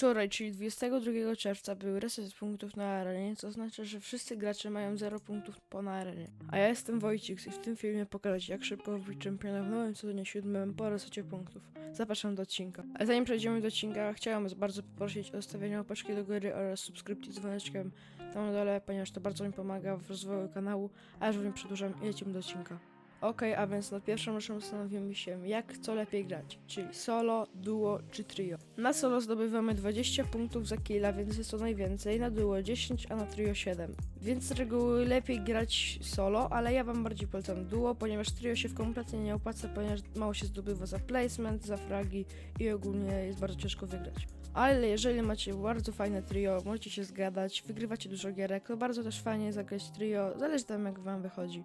Wczoraj, czyli 22 czerwca, był reset punktów na arenie, co oznacza, że wszyscy gracze mają 0 punktów po na arenie. A ja jestem Wojcik i w tym filmie pokażę Ci, jak szybko wbić czempiona w nowym sezonie 7 po resecie punktów. Zapraszam do odcinka. Ale zanim przejdziemy do odcinka, chciałem Was bardzo poprosić o zostawienie opaczki do góry oraz subskrypcji z dzwoneczkiem tam na dole, ponieważ to bardzo mi pomaga w rozwoju kanału, a już nie przedłużam i lecimy do odcinka. Okej, a więc na pierwszą rzeczą zastanowimy się, jak co lepiej grać, czyli solo, duo czy trio. Na solo zdobywamy 20 punktów za killa, więc jest to najwięcej, na duo 10, a na trio 7. Więc z reguły lepiej grać solo, ale ja wam bardziej polecam duo, ponieważ trio się kompletnie nie opłaca, ponieważ mało się zdobywa za placement, za fragi i ogólnie jest bardzo ciężko wygrać. Ale jeżeli macie bardzo fajne trio, możecie się zgadać, wygrywacie dużo gierek, to bardzo też fajnie zagrać trio, zależy tam jak wam wychodzi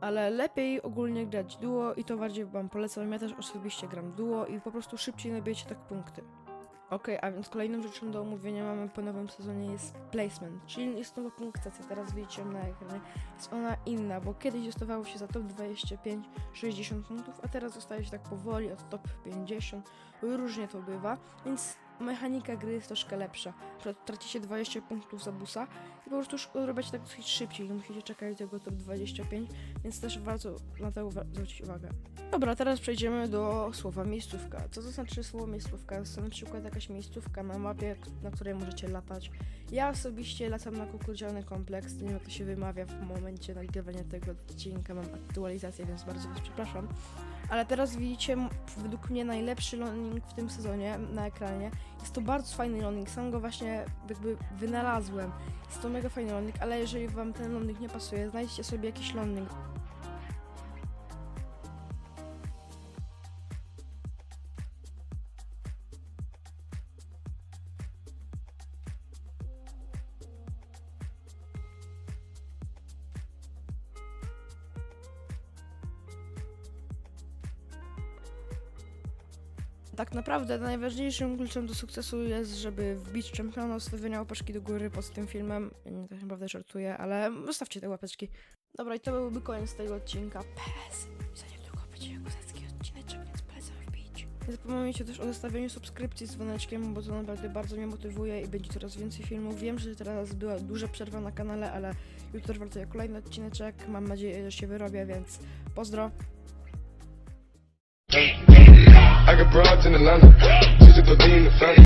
ale lepiej ogólnie grać duo i to bardziej wam polecam. Ja też osobiście gram duo i po prostu szybciej nabijecie tak punkty. Okej, a więc kolejną rzeczą do omówienia mamy po nowym sezonie jest placement, czyli jest nowa punktacja, teraz widzicie na ekranie. Jest ona inna, bo kiedyś dostawało się za top 25 60 punktów, a teraz dostaje się tak powoli od top 50. Różnie to bywa, więc mechanika gry jest troszkę lepsza. Tracicie 20 punktów za busa i po prostu robicie tak dosyć szybciej, nie musicie czekać do tego top 25, więc też warto na to zwrócić uwagę. Dobra, teraz przejdziemy do słowa miejscówka. Co to znaczy słowo miejscówka? To na przykład jakaś miejscówka na mapie, na której możecie latać. Ja osobiście latam na kukurydziany kompleks, nie wiem jak to się wymawia w momencie nagrywania tego odcinka, mam aktualizację, więc bardzo was przepraszam. Ale teraz widzicie według mnie najlepszy loading w tym sezonie na ekranie. Jest to bardzo fajny loading, sam go właśnie jakby wynalazłem. Jest to mega fajny loading, ale jeżeli wam ten loading nie pasuje, znajdźcie sobie jakiś loading. Tak naprawdę najważniejszym kluczem do sukcesu jest, żeby wbić czempiona, ustawienia łapeczki do góry pod tym filmem. Nie tak naprawdę żartuję, ale zostawcie te łapeczki. Dobra, i to byłby koniec tego odcinka. PS, za niedługo będzie kozacki odcineczek, więc polecam wbić. Nie zapomnijcie też o zostawieniu subskrypcji z dzwoneczkiem, bo to naprawdę bardzo mnie motywuje i będzie coraz więcej filmów. Wiem, że teraz była duża przerwa na kanale, ale jutro wracaje kolejny odcineczek. Mam nadzieję, że się wyrobię, więc pozdro. Broads in Atlanta. Just to in the family.